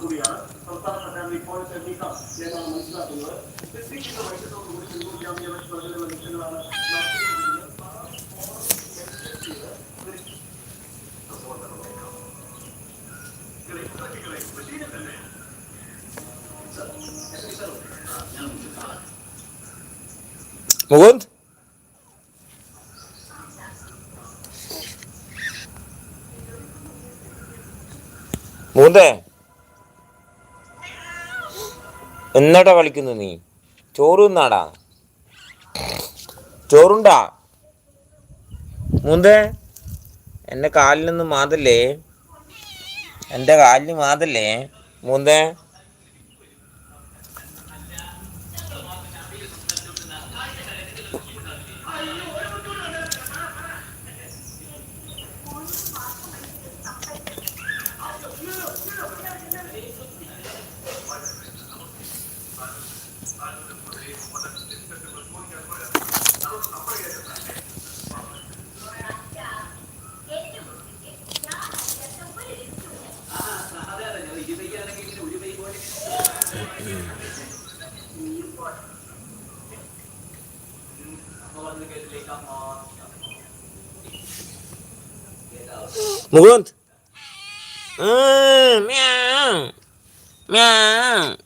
കൂടിയാണ് സംസ്ഥാന സർക്കാരിന്റെ ഇപ്പോഴത്തെ നീക്കം എന്നാണ് മനസ്സിലാക്കുന്നത് വ്യക്തിഗത വൈദ്യുതോടുകൂടി ചെറുപ്പൂർ ജാമ്യ പ്രജകളുടെ ലക്ഷ്യങ്ങളാണ് മുകുന്ദ് മുകുന്ദേ എന്നാടാ കളിക്കുന്നു നീ? ചോറ് തിന്നാടാ ചോറുണ്ടാ? മുന്തേ എന്റെ കാലിലൊന്നും മാതല്ലേ? എന്റെ കാലിന് മാതല്ലേ? മുന്തേ മുകുന്ദ് ഉം, മ്യാവ്. മ്യാവ്.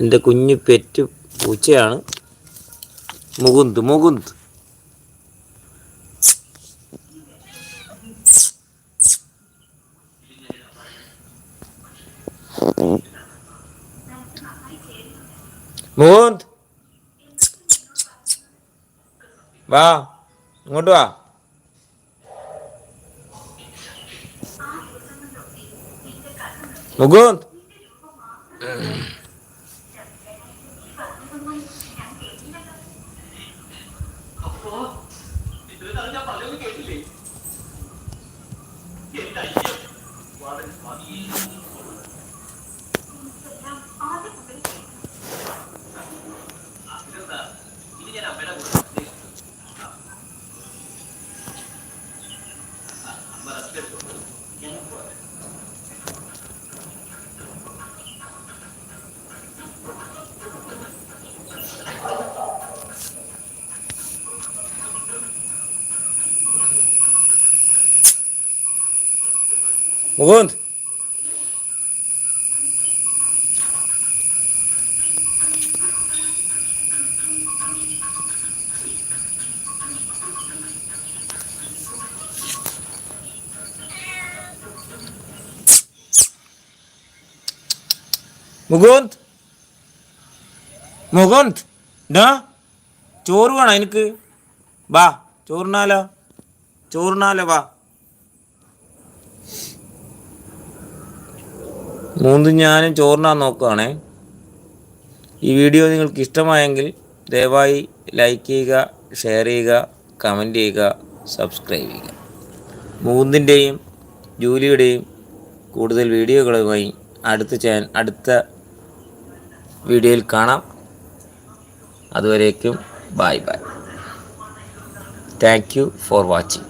എന്റെ കുഞ്ഞു പെറ്റ് പൂച്ചയാണ്. മുകുന്ദ് മുകുന്ദ്. മുകുന്ദ്. വാ ഇങ്ങോട്ട് വാ. മുകുന്ദ് മുകുന്ദ് മുകുന്ദ്? മുകുന്ദ്? ഡാ ചോറ് വേണം എനിക്ക്? വാ ചോറിനാലോ? ചോറിനാലോ വാ മൂന്ന് ഞാനും ചോറിനാൻ നോക്കുകയാണേ ഈ വീഡിയോ നിങ്ങൾക്ക് ഇഷ്ടമായെങ്കിൽ ദയവായി ലൈക്ക് ചെയ്യുക ഷെയർ ചെയ്യുക കമന്റ് ചെയ്യുക സബ്സ്ക്രൈബ് ചെയ്യുക. മൂന്നിന്റെയും ജൂലിയുടെയും കൂടുതൽ വീഡിയോകളുമായി അടുത്ത ചാൻ അടുത്ത വീഡിയോയിൽ കാണാം. അതുവരേക്കും bye bye thank you for watching.